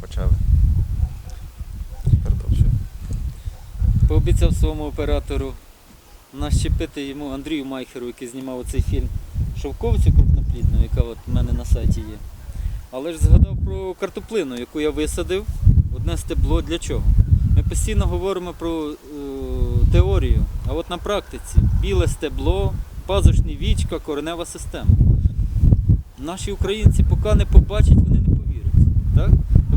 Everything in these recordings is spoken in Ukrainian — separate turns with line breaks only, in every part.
почали.
Пообіцяв своєму оператору нащепити йому Андрію Майхеру, який знімав цей фільм, шовковицю крупноплідну, яка от в мене на сайті є. Але ж згадав про картоплину, яку я висадив, одне стебло для чого. Ми постійно говоримо про е, теорію, а от на практиці біле стебло, пазушні вічка, коренева система. Наші українці поки не побачать, вони не повірять. Так?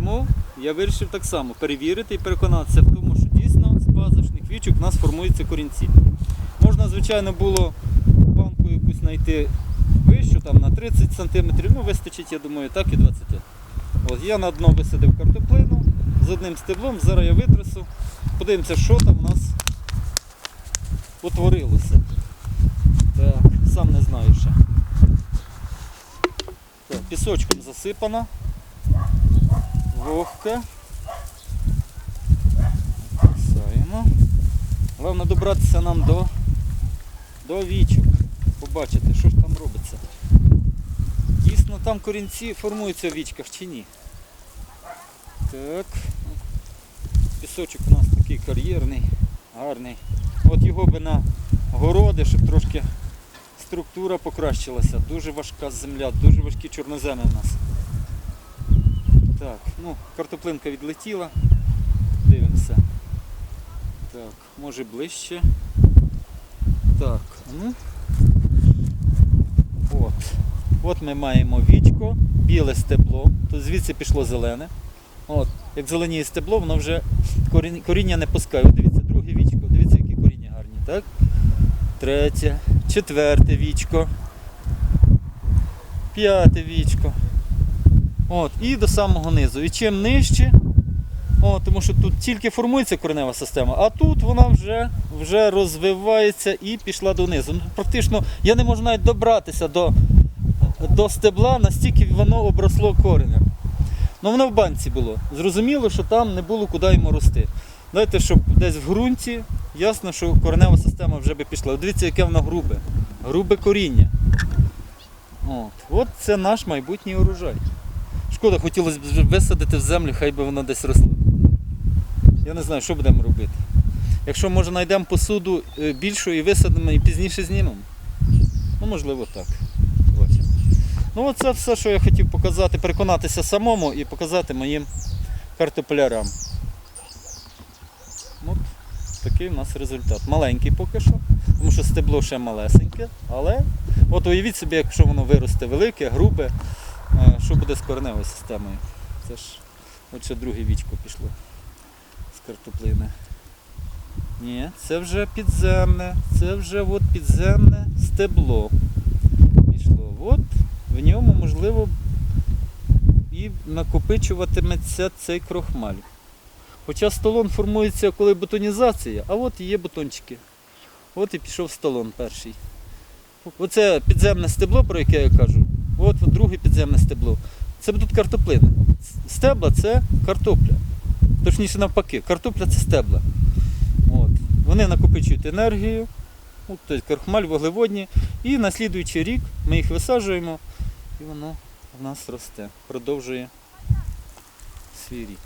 Тому я вирішив так само перевірити і переконатися в тому, що дійсно з пазушних вічок у нас формуються корінці. Можна, звичайно, було банку якусь знайти вищу, там на 30 см, ну вистачить, я думаю, так і 20. От я на дно висадив картоплину з одним стеблом, зараз я витрясу. Подивимося, що там у нас утворилося. Так, сам не знаю ще. Так, пісочком засипано. Вогке. Писаємо. Головне добратися нам до, до вічок. Побачити, що ж там робиться. Дійсно там корінці формуються в вічках чи ні. Так. Пісочок у нас такий кар'єрний, гарний. От його би на городи, щоб трошки структура покращилася. Дуже важка земля, дуже важкі чорноземи в нас. Так, ну, картоплинка відлетіла. Дивимося. Так, може ближче. Так, ну. От. От ми маємо вічко, біле стебло, то звідси пішло зелене. От, як зеленіє стебло, воно вже коріння не пускає. От дивіться, друге вічко, дивіться, які коріння гарні, так? Третє, четверте вічко. П'яте вічко. От, і до самого низу. І чим нижче, о, тому що тут тільки формується коренева система, а тут вона вже, вже розвивається і пішла донизу. Ну, практично я не можу навіть добратися до, до стебла, настільки воно обросло коренем. Ну воно в банці було. Зрозуміло, що там не було куди йому рости. Знаєте, щоб десь в ґрунті, ясно, що коренева система вже би пішла. Дивіться, яке воно грубе. Грубе коріння. От, От це наш майбутній урожай. Шкода, хотілося б висадити в землю, хай би воно десь росло. Я не знаю, що будемо робити. Якщо може знайдемо посуду е, більшу і висадимо і пізніше знімемо. Ну, можливо, так. Бачимо. Ну, оце все, що я хотів показати, переконатися самому і показати моїм картоплярам. От такий у нас результат. Маленький поки що, тому що стебло ще малесеньке, але от уявіть собі, якщо воно виросте велике, грубе, що буде з кореневою системою. Це ж от ще друге вічко пішло з картоплини. Ні, це вже підземне, це вже от підземне стебло пішло. От в ньому можливо і накопичуватиметься цей крохмаль. Хоча столон формується коли бутонізація, а от є бутончики. От і пішов столон перший. Оце підземне стебло, про яке я кажу. От, друге підземне стебло. Це будуть картоплини. Стебла це картопля. Точніше навпаки, картопля це стебла. От. Вони накопичують енергію, от, тобто крахмаль, вуглеводні, і на слідуючий рік ми їх висаджуємо і воно в нас росте, продовжує свій рід.